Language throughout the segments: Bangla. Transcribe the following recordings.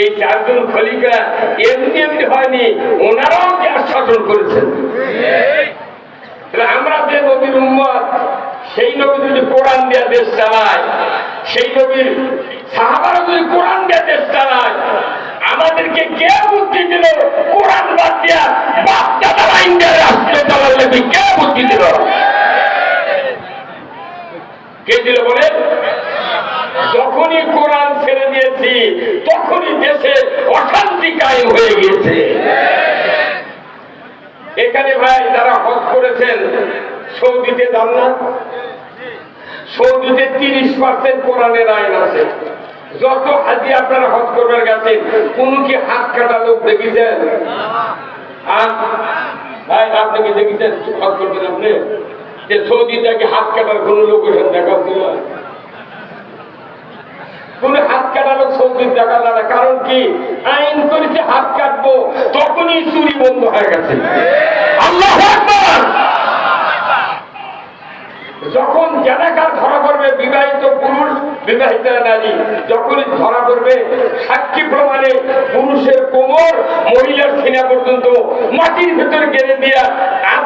এই চারজন খলিফা এমনি এমনি হয়নি, ওনারাও দেশ শাসন করেছেন? আমরা যে নবীর উম্মত, সেই নবী যদি কোরআন দেওয়া দেশ চালায়, সেই নবীর সাহাবারা যদি কোরআন দেওয়া দেশ চালায়, আমাদেরকে কে বুদ্ধি দিল? কোরআন বাদ দিয়া বাচ্চা তারা ইন্ডিয়ার রাষ্ট্র চালালে কে বুদ্ধি দিল? কে দিল বলে যখনই কোরআন ছেড়ে দিয়েছি, তখনই দেশে অশান্তি কায়েম হয়ে গিয়েছে। এখানে ভাই যারা হজ করেছেন, সৌদিতে যান না? সৌদিতে তিরিশ পার্সেন্ট কোরআনের আইন আছে। যত হাজি আপনারা হজ করবার গেছেন, কোন কি হাত কাটা লোক দেখেছেন? আর ভাই, আপনি কি দেখেছেন? হজ করবেন আপনি? যে সৌদিতে কি হাত কাটার কোন লোক দেখা কোন হাত লোক সৌদির দেখা যায় না কারণ কি? আইন করেছে হাত কাটবো, তখনই চুরি বন্ধ হয়ে গেছে। আল্লাহ যখন জানাকার ধরা পড়বে, বিবাহিত পুরুষ, বিবাহিত নারী, যখনই ধরা পড়বে, সাক্ষী প্রমাণে পুরুষের কোমর মহিলার সিনা পর্যন্ত মাটির ভেতরে গেড়ে দিয়া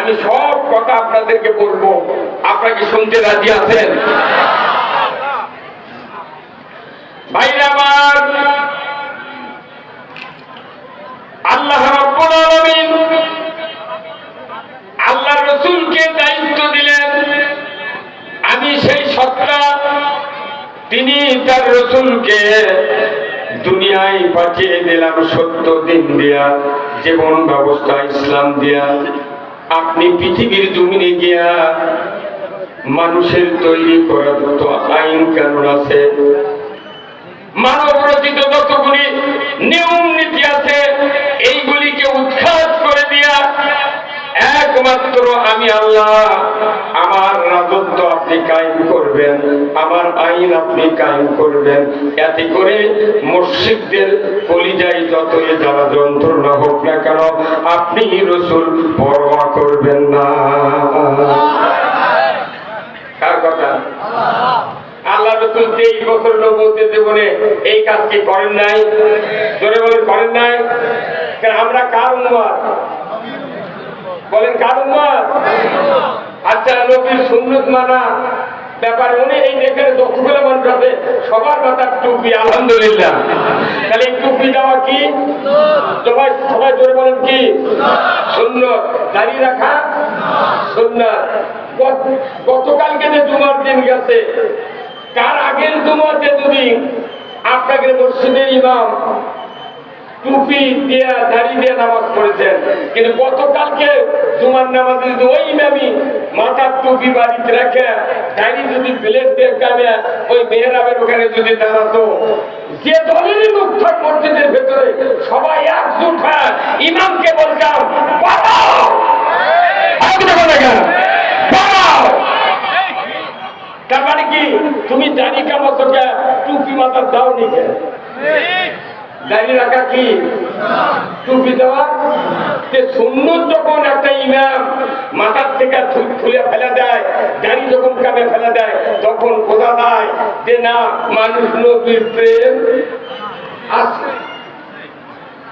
আমি সব কথা আপনাদেরকে বলব। আপনাকে শুনতে রাজি আছেন? আল্লাহ আল্লাহ রসুলকে দায়িত্ব দিলেন। আমি সেই সত্তা তিনি তার রসুলকে দুনিয়ায় পাঠিয়ে দিলাম সত্য দিন দিয়া, জীবন ব্যবস্থা ইসলাম দিয়া। আপনি পৃথিবীর জমিনে গিয়া মানুষের তৈরি করা যত আইন কানুন আছে? মানব রচিত যতগুলি নিয়ম একমাত্র আমি আল্লাহ। আমার রাজত্ব আপনি কায়েম করবেন, আমার আইন আপনি কায়েম করবেন। এতে করে মসজিদদের কলিজায় যতই যারা যন্ত্রণা হোক না কেন, আপনি রসুল পরোয়া করবেন না। কার কথা? আল্লাহ রসুল বছর নবতের জীবনে এই কাজ কি করেন নাই? জোরে বলেন, করেন নাই? আমরা কার উন্মাদ বলেন, কার উন্মাদ আচ্ছা নবীর সুন্নত মানা। ব্যাপার উনি এই এখানে দক্ষগুলো মানুষ সবার মাথার টুপি, আলহামদুলিল্লাহ। তাহলে এই টুপি দেওয়া কি? সবাই সবাই জোরে বলেন কি? সুন্নত। দাঁড়িয়ে রাখা? গত- গতকালকে যে জুমার দিন গেছে, তার আগের জুমাতে যদি আপনাকে মসজিদের ইমাম টুপি দিয়ে, দাড়ি দিয়ে নামাজ পড়েছেন। কিন্তু গতকালকে জুমার নামাজে যদি ওই ইমামি মাথার টুপি বাড়িতে রেখে, দাড়ি যদি প্লেট দিয়ে কামে, ওই মেহরাবের ওখানে যদি দাঁড়াতো, যে দলেরই লোক থাক মসজিদের ভেতরে, সবাই একজুট হয় ইমামকে বলতাম তার মানে কি, তুমি দাড়ি কামাচ্ছ কে, টুপি মাথার দাও নি কে? দাড়ি রাখা কি? টুপি দেওয়া? যে সুন্নত যখন একটা ইমাম মাথার থেকে খুলে ফেলে দেয় দাড়ি যখন কামে ফেলে দেয় তখন বোঝা যায় যে না মানুষ নবীর প্রেম আছে।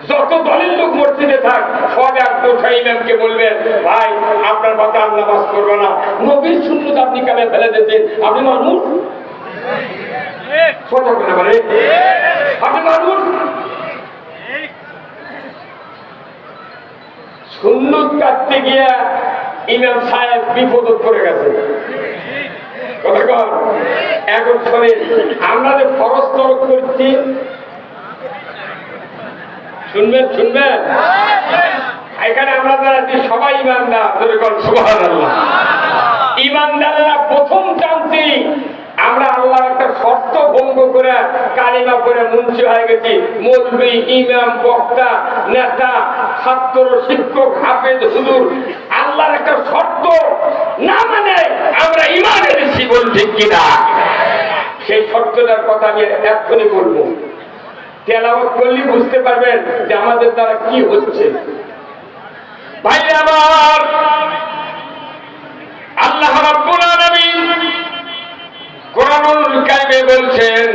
যত দলের লোক মসজিদে থাক সব এক দোষা ইমামকে বলবেন ভাই আপনার বাচ্চা আর নামাজ করবে না। নবীর সুন্নত আপনি কামে ফেলে দিয়েছেন আপনি মানুষ? কথা বলে বলে আপনি মানুষ? সুন্নত কাটতে গিয়া ইমাম সাহেব বিপদ করে গেছে। এখন শোনে আমরা যে ফরজ তরক করছি, শুনবেন শুনবেন? এখানে আমরা যারা সবাই ইমানদার, ধরে কর সুবহানাল্লাহ। ইমানদাররা কালিমা করে মুন্সি হয়ে গেছি। মৌলবী ইমাম, বক্তা, নেতা, ছাত্র, শিক্ষক, হাফেজ, হুজুর, আল্লাহর একটা শর্ত না মানে আমরা ইমান এনেছি বল ঠিক কিনা? সেই শর্তটার কথা আমি এক্ষুনি বলব। তেলাওয়াত করলেই বুঝতে পারবেন যে আমাদের দ্বারা কি হচ্ছে। ভাই আমার, আল্লাহ রাব্বুল আলামিন কোরআনুল কারিমে বলছেন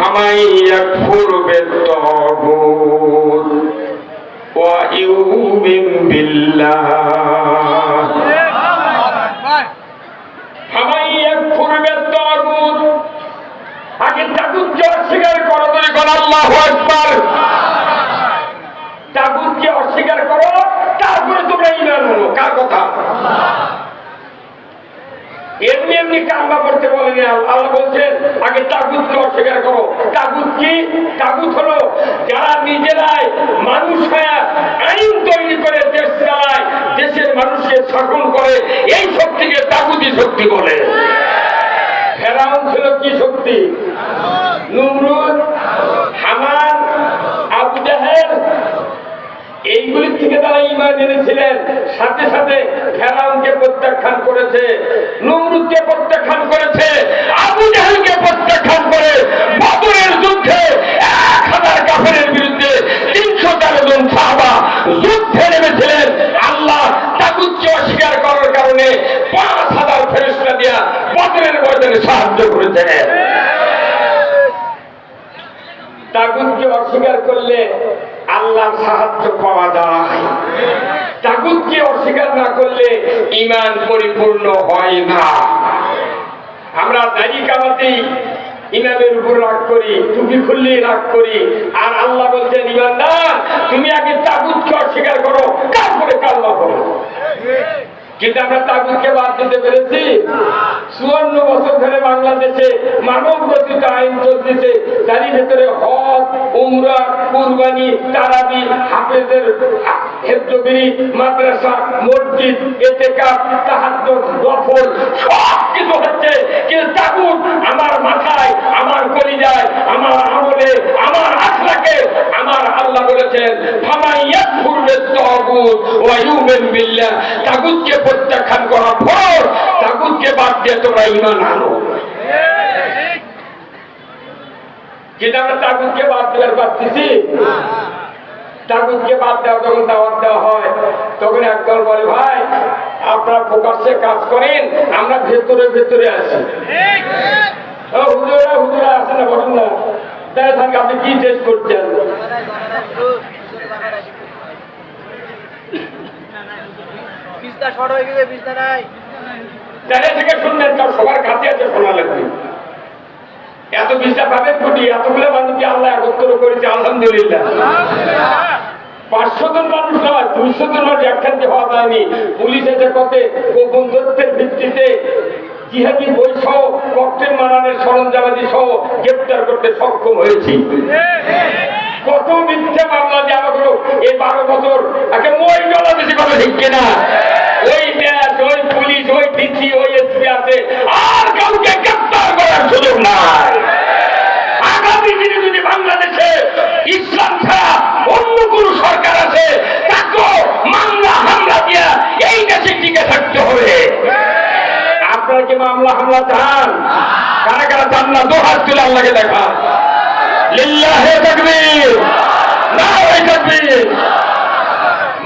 ইয়াকফুর বিত-তাগুত ওয়া ইউমিন বিল্লাহ। ফামাই ইয়াকফুর বিত-তাগুত আগে তাগুতকে অস্বীকার করো তুমি বলো আল্লাহু আকবার। তাগুতকে অস্বীকার করো, তারপরে তোমরা ইমান আনো। কার কথা? এমনি এমনি করতে বলেনি আল্লাহ। বলছেন, আগে তাগুতকে অস্বীকার করো। তাগুত কি? তাগুত হলো যারা নিজেরাই মানুষ হয়ে আইন তৈরি করে দেশ চালায়, দেশের মানুষকে শাসন করে, এই শক্তিকে তাগুতি শক্তি বলে। ফেরাউন ছিল কি শক্তি? নুমরুদ হামান আবু জাহেল এইগুলির থেকে তারা ইমান এনেছিলেন। সাথে সাথে ফেরাউনকে প্রত্যাখ্যান করেছে, নমরুদকে প্রত্যাখ্যান করেছে, আবু জাহেলকে প্রত্যাখ্যান করে, বদরের যুদ্ধে এক হাজার কাফেরের বিরুদ্ধে তিনশো তেরো জন সাহাবা যুদ্ধে নেমেছিলেন। আল্লাহ তাগুচ্চ অস্বীকার করার কারণে পাঁচ হাজার ফেরস্তা দিয়া বদরের ময়দানে সাহায্য করেছে। তাগুতকে অস্বীকার করলে আল্লাহর সাহায্য পাওয়া যায়। তাগুতকে অস্বীকার না করলে ইমান পরিপূর্ণ হয় না। আমরা দাড়ি কামাতেই ইমামের উপর রাগ করি, টুপি খুললেই রাগ করি, আর আল্লাহ বলছেন ইমানদার তুমি আগে তাগুতকে অস্বীকার করো, তারপরে কাল্লা করো। কিন্তু আমরা তাগুতকে বাদ দিতে পেরেছি। চুয়ান্ন বছর ধরে বাংলাদেশে মানব আইন চলতেছে। তারই ভেতরে হজ, উমরা, কুরবানি, তারাবি হাফেজের হেফজগিরি মাদ্রাসা, মসজিদ সব কিছু হচ্ছে। কিন্তু তাগুত আমার মাথায়, আমার কলিজায়, আমার আমলে, আমার আখলাকে আমার আল্লাহ বলেছেন ফামাই ইয়াকফুর বিত-তাগুত ওয়া ইউমিন বিল্লাহ। তাগুতকে প্রত্যাখ্যান করার পর তাগুতকে বাদ দিয়ে তোমরা ঈমান আনো। কিন্তু আমরা তাগুতকে বাদ দেওয়ার পারতেছি তাগুতকে বাদ দেওয়া যখন দাওয়াত দেওয়া হয়, তখন একদল বলে, ভাই, আপনারা প্রকাশ্যে কাজ করেন, আমরা ভেতরে ভেতরে আছি। হুজুরা হুজুরা, আসেন না, বসুন না। থাকে আপনি কি টেস্ট করছেন? বিছনা শর্ট হয়ে গেছে নাই। থেকে শুনলেন সবার কাছে আছে শোনা লাগবে। এত পাবেন কোটি, এতগুলো মানুষকে আল্লাহ একত্র করেছে, আলহামদুলিল্লাহ। পাঁচশো জন মানুষ নয় দুইশো জন মানুষ হওয়া যায়নি। পুলিশ এসে ভিত্তিতে জিহাদি বই সহ মারানের সরঞ্জামাদি সহ গ্রেপ্তার করতে সক্ষম হয়েছি। কত মিথ্যা মামলা যে আমাকে এই বারো বছর। একে মই বেশি কথা ঠিক কিনা? ওই ম্যাচ ওই পুলিশ, ওই ডিসি ওই এসপি আছে। আর কাউকে গ্রেপ্তার করার সুযোগ নাই। আগামী দিনে যদি বাংলাদেশে ইসলাম ছাড়া অন্য কোন সরকার আছে, তাকেও মামলা, হামলা দিয়া এই দেশে টিকে থাকতে হবে। আপনারা কি মামলা, হামলা চান? কারা কারা চান না? দু হাত তুলে আল্লাহকে দেখা। লিল্লাহে তাকবীর নারে তাকবীর।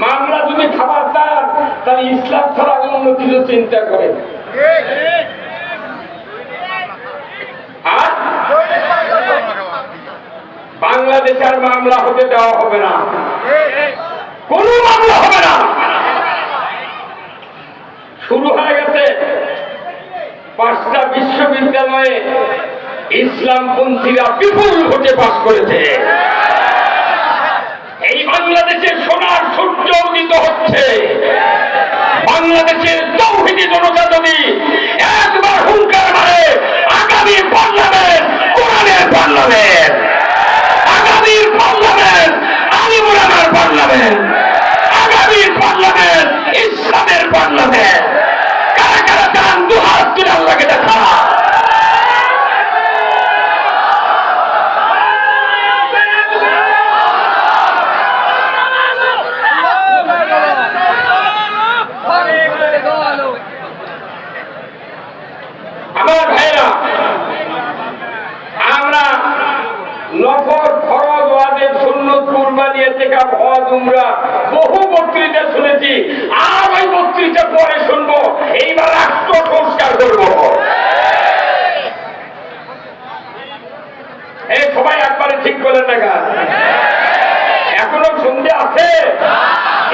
মামলা যদি খাবার চান তাহলে ইসলাম ছাড়া অন্য কিছু চিন্তা করেন আর বাংলাদেশে মামলা হতে দেওয়া হবে না। কোন মামলা হবে না। শুরু হয়ে গেছে পাঁচটা বিশ্ববিদ্যালয়ে ইসলামপন্থীরা বিপুল ভোটে পাশ করেছে। এই বাংলাদেশে সোনার সূর্য উদিত হচ্ছে। বাংলাদেশের তৌহিদি জনতা যদি একবার হুঙ্কার মারে, আগামী পার্লামেন্ট, কোরআনের পার্লামেন্ট। আগামীর পার্লামেন্ট আলিমুরানার পার্লামেন্ট আগামীর পার্লামেন্ট ইসলামের পার্লামেন্ট কারা কারা চান দু হাত তুলে আল্লাহকে দেখা হক হজ উমরা বহু বক্তৃতা শুনেছি। আর ওই বক্তৃতা পরে শুনব। এইবার রাষ্ট্র সংস্কার করব। এই সবাই একবারে ঠিক করলেন না গা এখনও সন্ধে আছে?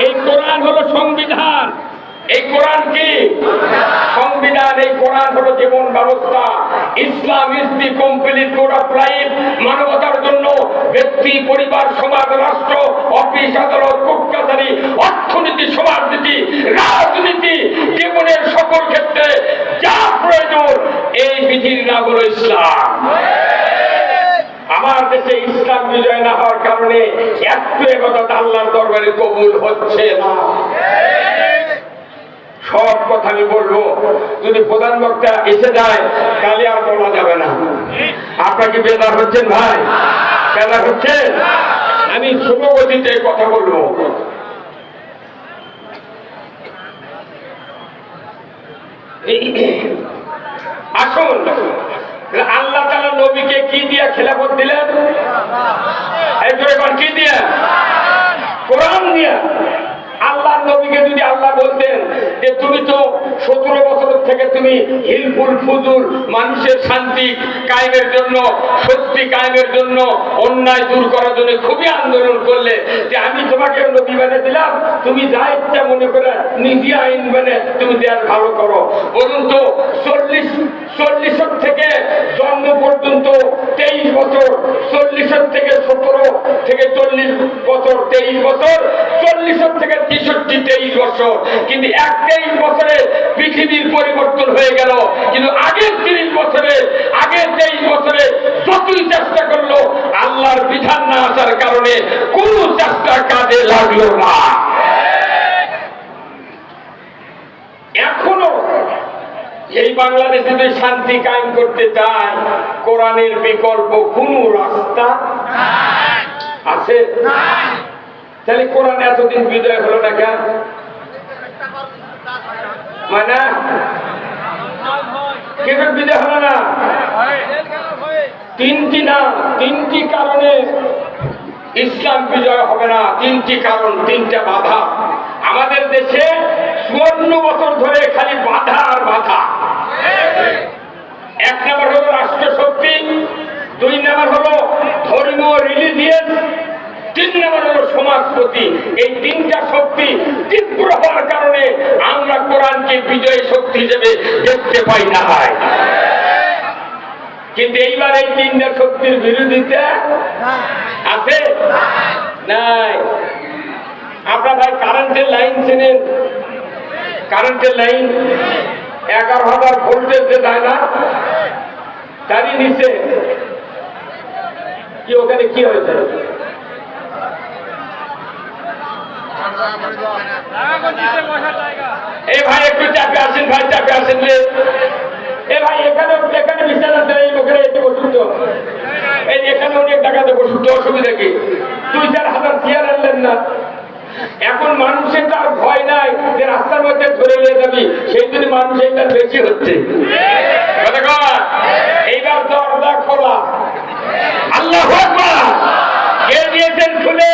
এই কোরআন হলো সংবিধান। এই কোরআন কি? সংবিধান, এই কোরআন হলো জীবন ব্যবস্থা। Islam is the complete code of life ব্যক্তি পরিবার, সমাজ, রাষ্ট্র, অফিস, আদালত কোর্ট কাছারি অর্থনীতি, সমাজনীতি, রাজনীতি, জীবনের সকল ক্ষেত্রে যা প্রয়োজন, এই বিধির নাম হলো ইসলাম। আমার দেশে ইসলাম বিজয় না হওয়ার কারণে একটু কথা আল্লাহর দরবারে কবুল হচ্ছে না। সব কথা আমি বলব, যদি প্রধান বক্তা এসে যায়, তাহলে আর বলা যাবে না। আপনাকে বেদার হচ্ছেন ভাই? বেদার হচ্ছেন আমি শুভ গতিতে কথা বলব। আসুন, আল্লাহ তালা নবীকে কি দিয়া খেলাফত দিলেন? কি দিয়া? কোরআন দিয়া। আল্লাহ নবীকে যদি আল্লাহ বলতেন যে তুমি তো সতেরো বছর থেকে তুমি হিলফুল ফুজুর মানুষের শান্তি কায়েমের জন্য সত্যি কায়েমের জন্য, অন্যায় দূর করার জন্য খুবই আন্দোলন করলে যে আমি তোমাকে নবী বানে দিলাম, তুমি যা ইচ্ছা মনে করে নিজে আইন বানে তুমি দেয়ার ভালো করো। বলুন তো, চল্লিশ, চল্লিশের থেকে জন্ম পর্যন্ত তেইশ বছর, চল্লিশের থেকে সতেরো থেকে চল্লিশ বছর, তেইশ বছর, চল্লিশের থেকে তেষট্টি তেইশ বছর কিন্তু এক তেইশ বছরে পৃথিবীর পরিবর্তন হয়ে গেল। কিন্তু আগের তিরিশ বছরে আগের তেইশ বছরে যতই চেষ্টা করল আল্লাহর বিধান না আসার কারণে কোন চেষ্টা কাজে লাগল না। এখনও এই বাংলাদেশে যদি শান্তি কায়েম করতে চায় কোরআনের বিকল্প কোন রাস্তা আছে? তাহলে কোরআন এতদিন বিজয় হলো না কেন? মানে? কেন বিজয় হলো না? তিনটি না, তিনটি কারণে ইসলাম বিজয় হবে না। তিনটি কারণ, তিনটা বাধা। আমাদের দেশে চুয়ান্ন বছর ধরে খালি বাধা আর বাধা। এক নম্বর হলো রাষ্ট্র শক্তি দুই নম্বর হলো ধর্মীয় রিলিজিয়াস তিন নম্বর হলো সমাজপতি। এই তিনটা শক্তি তীব্র হওয়ার কারণে আমরা কোরআনকে বিজয়ী শক্তি হিসেবে দেখতে পাই না হয়। কিন্তু এইবার এই তিনটা শক্তির বিরোধিতা আছে? নাই। আপনার ভাই কারেন্টের লাইন চেনেন? কারেন্টের লাইন এগারো হাজার ভোল্টেজ যে দেয় না, তারই নিচে। কি ওখানে কি হয়েছে? এই ভাই একটু চাপে আসেন, ভাই চাপে আসেন রে এ ভাই, এখানে এখানে বিছানা দেয় ওখানে এসে বসুন এই এখানে অনেক টাকাতে বসুন তো, অসুবিধা কি? দুই, চার হাজার চেয়ার আনলেন না। এখন মানুষের তার ভয় নাই যে রাস্তার মধ্যে ধরে নিয়ে যাবি, সেই জন্য মানুষ এইটা বেশি হচ্ছে? এইবার দরজা খোলা। আল্লাহ কে দিয়েছেন খুলে?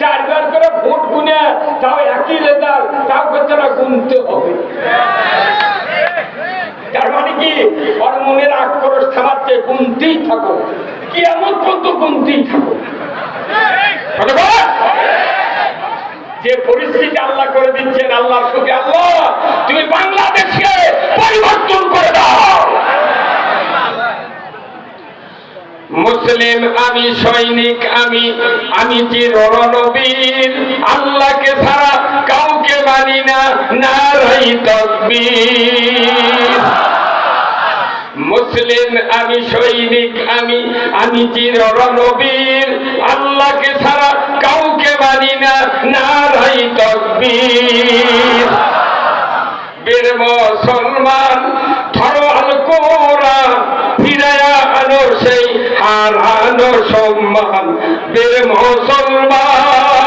চারবার করে ভোট গুনে তাও একই রেজাল্ট তাও করছে না গুনতে হবে। তার মানে কি? ওর মনের আক্রোশ থামাচ্ছে গুনতেই থাকো। কি এমন পর্যন্ত গুনতেই থাকো। যে পরিস্থিতি আল্লাহ করে দিচ্ছেন, আল্লাহর সুখে আল্লাহ, তুমি বাংলাদেশকে পরিবর্তন করে দাও। মুসলিম, আমি সৈনিক, আমি আমি চির রণবীর, আল্লাহকে ছাড়া কাউকে মানি না, নারাই তকবীর। মুসলিম, আমি সৈনিক, আমি আমি চির রণবীর, আল্লাহকে ছাড়া কাউকে মানি না, নারাই তকবীর। বীর মুসলমান ধরো আল কোরআন ফিরায়া আনো সেই হারানো সম্মান বীর মুসলমান।